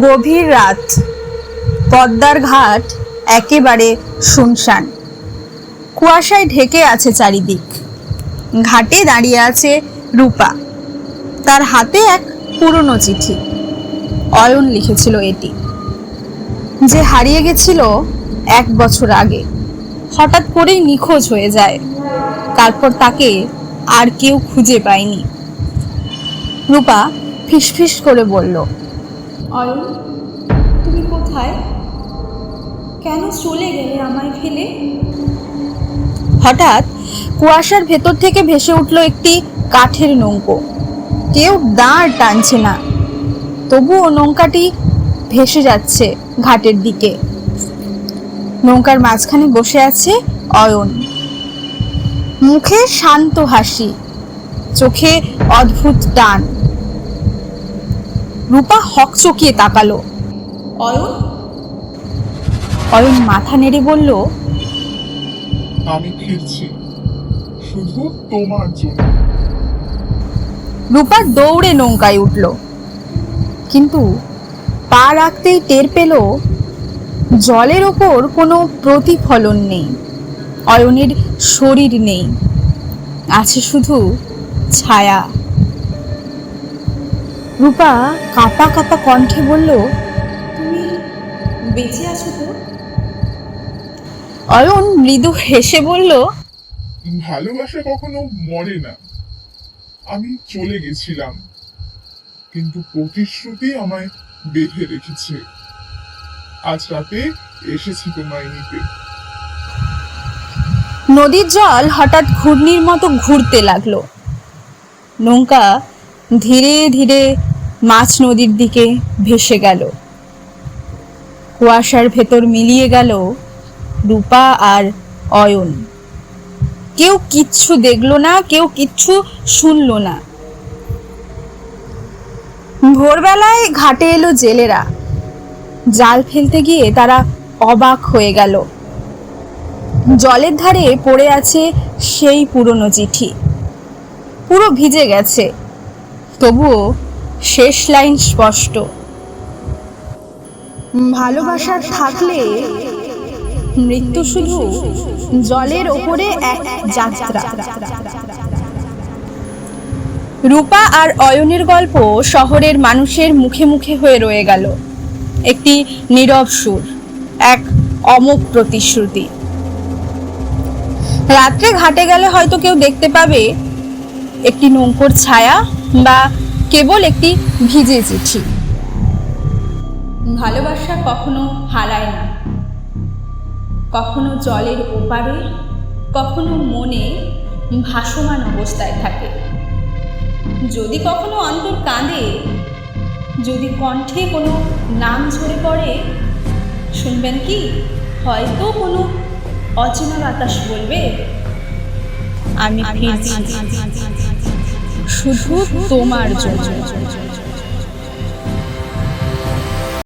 গভীর রাত। পদ্মার ঘাট একেবারে শুনশান। কুয়াশায় ঢেকে আছে চারিদিক। ঘাটে দাঁড়িয়ে আছে রূপা। তার হাতে এক পুরনো চিঠি। অয়ন লিখেছিল এটি। যে হারিয়ে গেছিল এক বছর আগে। হঠাৎ করেই নিখোঁজ হয়ে যায়। তারপর তাকে আর কেউ খুঁজে পায়নি। রূপা ফিসফিস করে বলল অয়ন, তুমি কোথায়? কেন চলে গেলে আমায় ফেলে? হঠাৎ কুয়াশার ভেতর থেকে ভেসে উঠল একটি কাঠের নৌকো। কেউ দাঁড় টানছে না। তবুও নৌকাটি ভেসে যাচ্ছে ঘাটের দিকে। নৌকার মাঝখানে বসে আছে অয়ন। মুখে শান্ত হাসি, চোখে অদ্ভুত টান। রূপা হকচকিয়ে তাকালো। অয়ন? অয়ন মাথা নেড়ে বলল আমি ফিরছি। শুধু তোমার জন্য। রূপা দৌড়ে নৌকায় উঠল। কিন্তু পা রাখতেই টের পেল জলের ওপর কোনো প্রতিফলন নেই। অয়নের শরীর নেই। আছে শুধু ছায়া। রূপা কাঁপা কাঁপা কণ্ঠে বলল তুমি বেঁচে আছো তো? অয়ন মৃদু হেসে বলল ভালোবাসা কখনো মরে না। আমি চলে গেছিলাম কিন্তু প্রতিশ্রুতি আমায় বেঁধে রেখেছে। আজ রাতে এসেছি তোমায় নিতে। নদীর জল হঠাৎ ঘূর্ণির মতো ঘুরতে লাগল। নৌকা ধীরে ধীরে মাছ নদীর দিকে ভেসে গেল। কুয়াশার ভেতর মিলিয়ে গেল রূপা আর অয়ন। কেউ কিচ্ছু দেখল না, কেউ কিচ্ছু শুনলো না। ভোরবেলায় ঘাটে এলো জেলেরা। জাল ফেলতে গিয়ে তারা অবাক হয়ে গেল। জলের ধারে পড়ে আছে সেই পুরনো চিঠি। পুরো ভিজে গেছে। তবুও শেষ লাইন স্পষ্ট। ভালোবাসা থাকলে মৃত্যু শুধু জলের ওপরে এক যাত্রা। রূপা আর অয়নের গল্প শহরের মানুষের মুখে মুখে হয়ে রয়ে গেল। একটি নীরব সুর, এক অমোক প্রতিশ্রুতি। রাত্রে ঘাটে গেলে হয়তো কেউ দেখতে পাবে একটি নৌকোর ছায়া বা কেবল একটি ভিজে চিঠি ভালোবাসা কখনো হারায় না কখনো জলের ওপারে কখনো মনে ভাসমান অবস্থায় থাকে যদি কখনো অন্তর কাঁদে যদি কণ্ঠে কোনো নাম ঝরে পড়ে শুনবেন কি হয়তো কোনো অচেনা বাতাস বলবে আমি ফিরছি শুধু তোমার জন্য।